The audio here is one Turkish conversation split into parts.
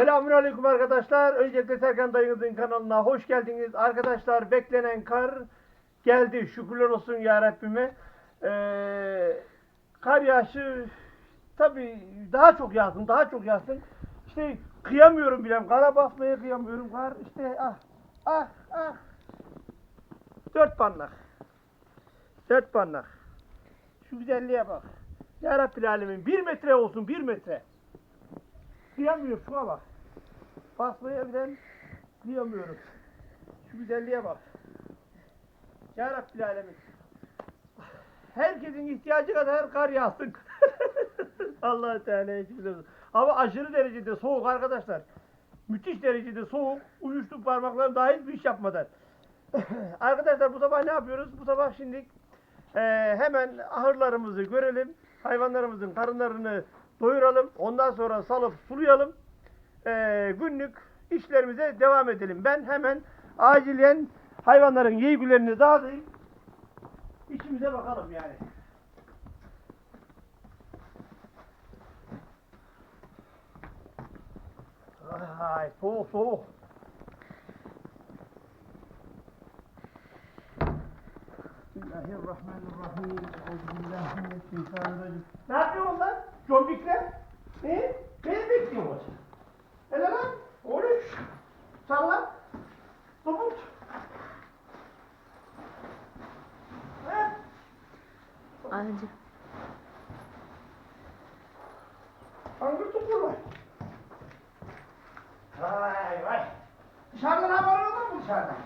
Selamünaleyküm arkadaşlar. Öncelikle Serkan dayınızın kanalına hoş geldiniz. Arkadaşlar beklenen kar geldi. Şükürler olsun ya Rabbime. Ee, kar yağışı tabi daha çok yağsın, daha çok yağsın. İşte kıyamıyorum bile. Kara basmaya kıyamıyorum. Kar işte ah ah ah. Dört parmak. Dört parmak. Şu güzelliğe bak. Ya Rabbil Alemin. Bir metre olsun bir metre. Kıyamıyorum şuna bak. Basmaya bilen kıyamıyorum. Şu güzelliğe bak. Ya Rabbil Alemin. Herkesin ihtiyacı kadar kar yağsın. Allah Teala şey Ama aşırı derecede soğuk arkadaşlar. Müthiş derecede soğuk. Uyuştuk parmaklarım daha hiçbir iş yapmadan. arkadaşlar bu sabah ne yapıyoruz? Bu sabah şimdi eee, hemen ahırlarımızı görelim. Hayvanlarımızın karınlarını doyuralım. Ondan sonra salıp sulayalım. Eee, günlük işlerimize devam edelim. Ben hemen acilen hayvanların yeygülerini dağıtayım. İçimize bakalım yani. Ay soğuk soğuk. Bismillahirrahmanirrahim. Euzubillahimineşşeytanirracim. Ne yapıyorsun lan? Combikler? Ne? Beni bekliyorsun. Hele lan. Oruç. Salla. Somut. He? Anca. Angır tuturlar. Vay vay. Dışarıdan haber olur mu dışarıdan?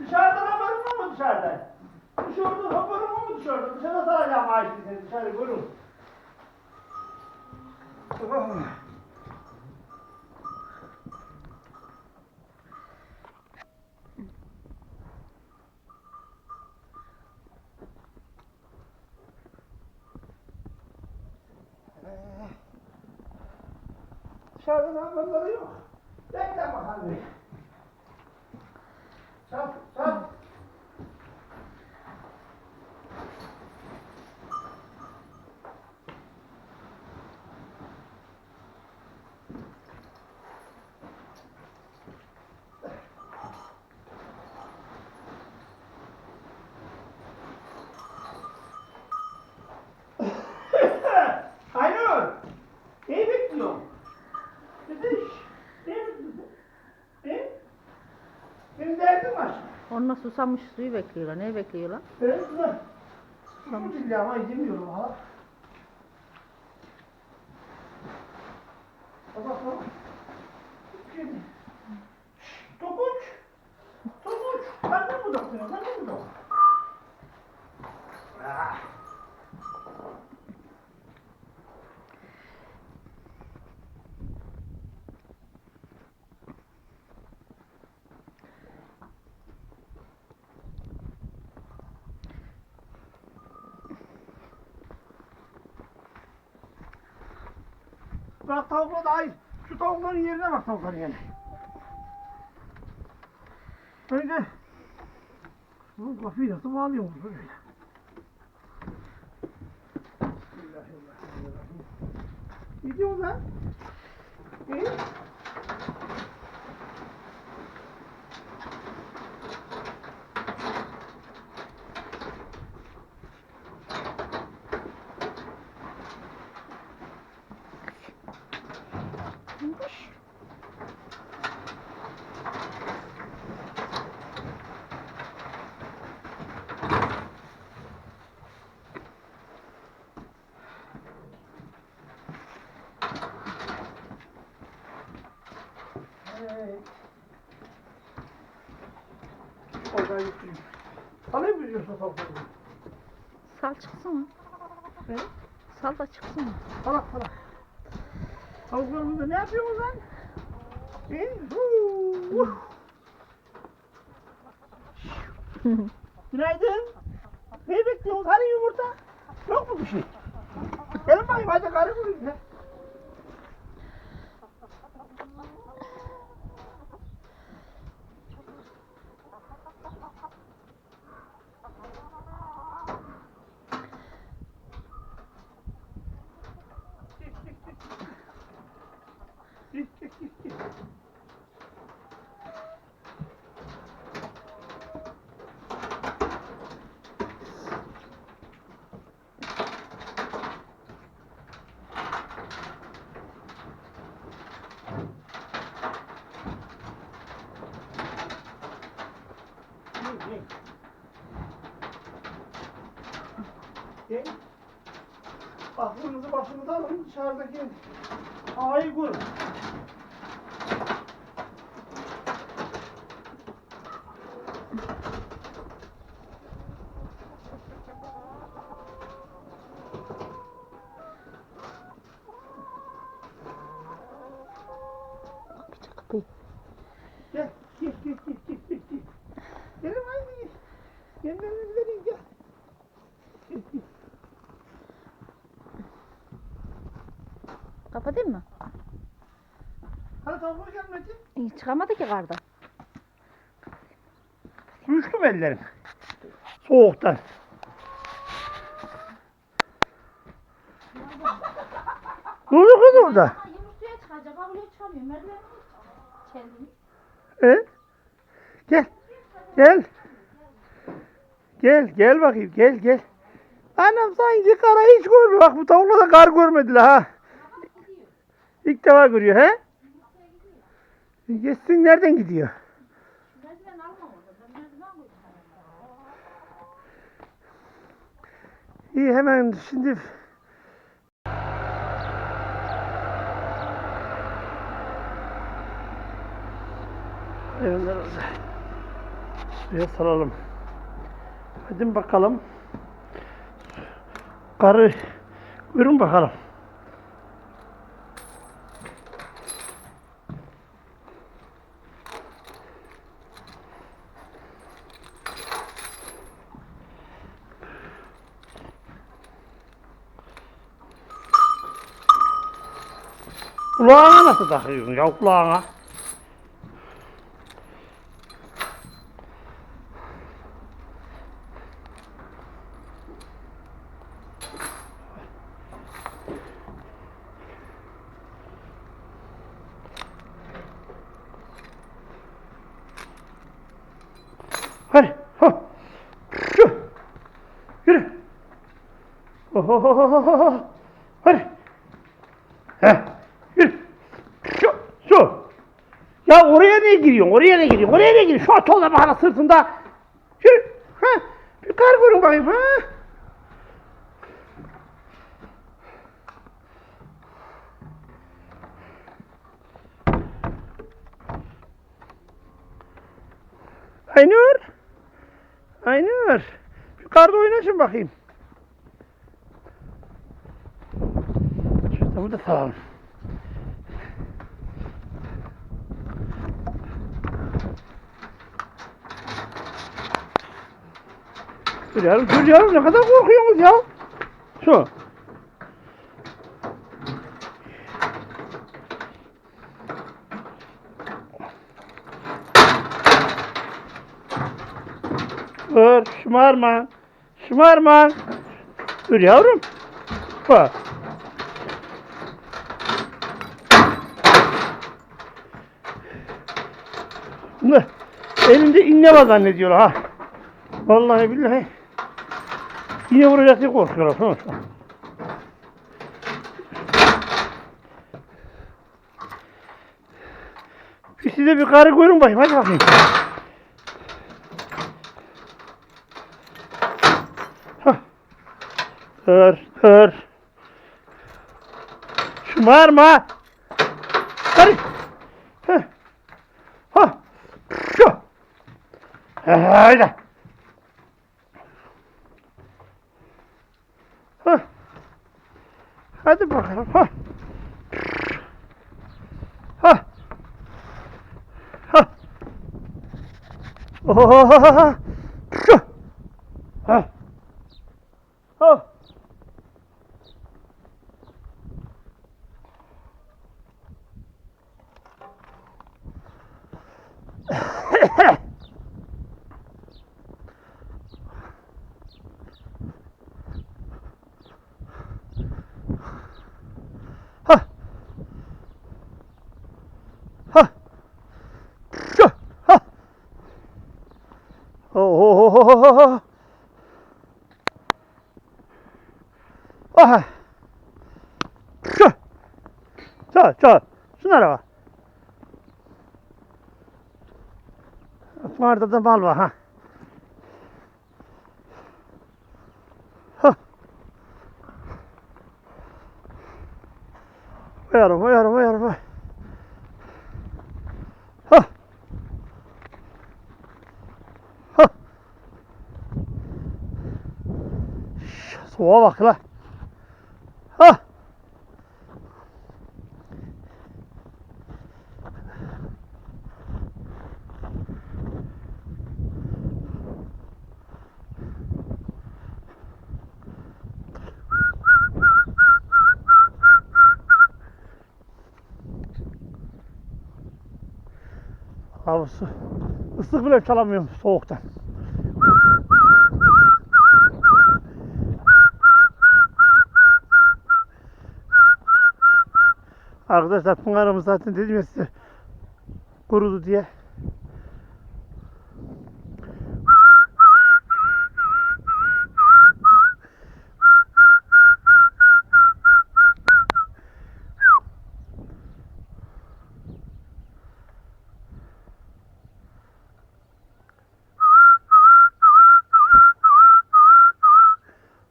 Dışarıdan haber olur mu dışarıdan? Dışarıdan haber olur mu dışarıdan? Dışarıda saracağım maaşını seni dışarı buyurun. Oh. Dışarıdan haberleri yok. Bekle bakalım. Çal, çal. Aynur! Neyi bekliyorsun? Kızış! Ne bekliyorsun? Ne? Senin derdin var. Onunla susamış suyu bekliyorlar. Ne bekliyorlar? Evet? Susamış. Billahi ama yemiyorum ha. Bak bak bak. Şimdi. Şşş, Topuç! Topuç! Ben de bu doktor, ben de bu doktor. Ah. Bak tavukla da ay. Şu tavukların yerine bak tavukların yerine. Önce bu kafayı nasıl bağlıyor böyle? Diyorsun lan? Ne? Oradan götüreyim. Alayım mı diyorsun tavukları? Sal çıksana. He? Sal da çıksana. Salak salak. Tavuklarımızda ne yapıyorsun lan? Huu. Günaydın. Ne bekliyorsun? Hani yumurta? Yok mu bir şey? Gelin bakayım hadi karı vurayım Aklınızı başınıza alın dışarıdaki görün. Kapıyı. Gel, gel, gel, gel, gel, gel, gel. Gelin haydi. Gelmenizi vereyim gel. Gel, gel. Kapatayım mı? Hadi tavuk gelmedi. İyi, çıkamadı ki kardan. Üştüm ellerim. Soğuktan. Ne oluyor kız orada? Yumurtaya çıkacak. Havluya çıkamıyor. Merdiven kendini. He? Gel. Gel. Gel, gel bakayım. Gel, gel. Anam sanki kara hiç görmüyor. Bak bu tavukla da kar görmediler ha. İlk defa görüyor he? Geçsin nereden gidiyor? İyi hemen şimdi Evler orada. Suya salalım. Hadi bakalım. Karı görün bakalım. Kulağına nasıl takıyorsun ya kulağına? Hadi. Ha. Şu. Yürü. Ohohohoho. Hadi. Heh. Yürü. Şu. Şu. Ya oraya ne giriyorsun? Oraya ne giriyorsun? Oraya ne giriyorsun? Şu atolla bakana sırtında. Yürü. Ha. Bir kar görün bakayım. Ha. Aynur. Aynur. Bir karda oynasın bakayım. Şurada burada salalım. Dur yavrum ne kadar korkuyorsunuz ya? Şu. Dur, şımarma. Şımarma. Dur yavrum. Bak. Elinde inne var zannediyor ha. Vallahi billahi. Yine vuracak diye korkuyorlar. sonuçta. Size bir karı görün bakayım. Hadi bakayım. Hah. Dur, dur. Şımarma. Hadi. Hah. Hah. Şu. Haydi. Hah. Hadi bakalım. Hah. Hah. Hah. Ohohoho. Ohohohoho. Aha. Şu. Çal çal. Şunlara bak. Bunlarda da bal var ha. Koyarım, koyarım, koyarım. Soğuğa bak la. Hah. Havası. Islık bile çalamıyorum soğuktan. Arkadaşlar Pınar'ımız zaten dedim ya size kurudu diye.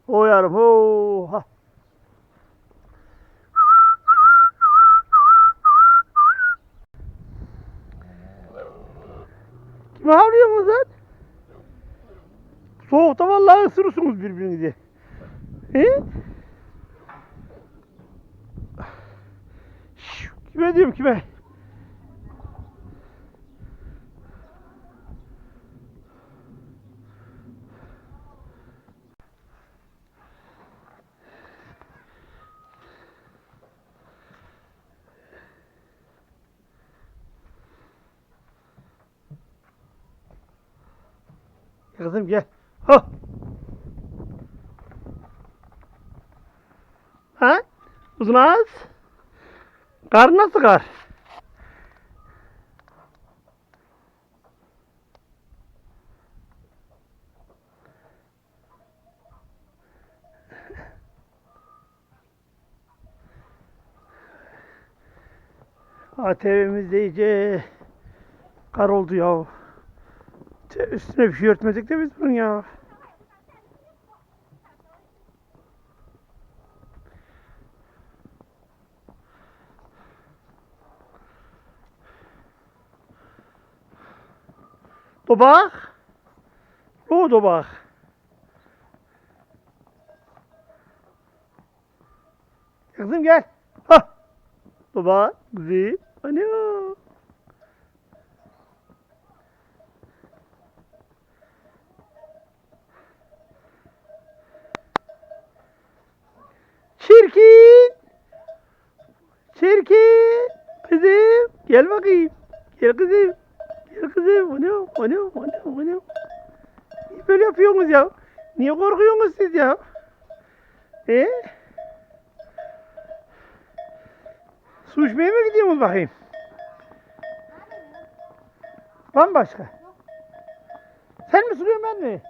O yarım ho Kime havlıyorsunuz lan? Soğukta vallahi ısırırsınız birbirinizi. He? Şş, Kime diyorum kime? Kızım gel. Ha. Ha? Uzun ağız. Kar nasıl kar? ATV'miz de iyice kar oldu ya. Üstüne bir şey örtmedik de biz bunun ya. Dobak. O dobak. Kızım gel. Ha. Dobak. Güzel. Ana. Gel bakayım. Gel kızım. Gel kızım. O ne o? O ne o? O ne o? Ne? Niye böyle yapıyorsunuz ya? Niye korkuyorsunuz siz ya? E? Su içmeye mi gidiyorsunuz bakayım? Var mı başka? Sen mi suluyorsun ben mi?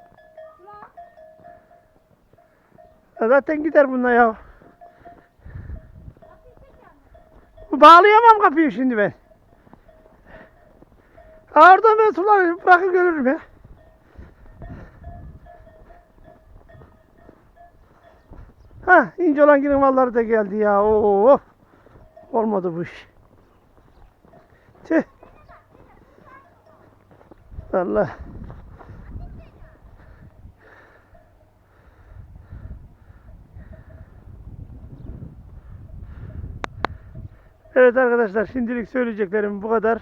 Ya Zaten gider bunlar ya. Bağlayamam kapıyı şimdi ben. Ha, Oradan ben suları bırakır görürüm ya. Ha ince olan günün malları da geldi ya. Oo. Olmadı bu iş. Tüh. Allah. Evet arkadaşlar şimdilik söyleyeceklerim bu kadar.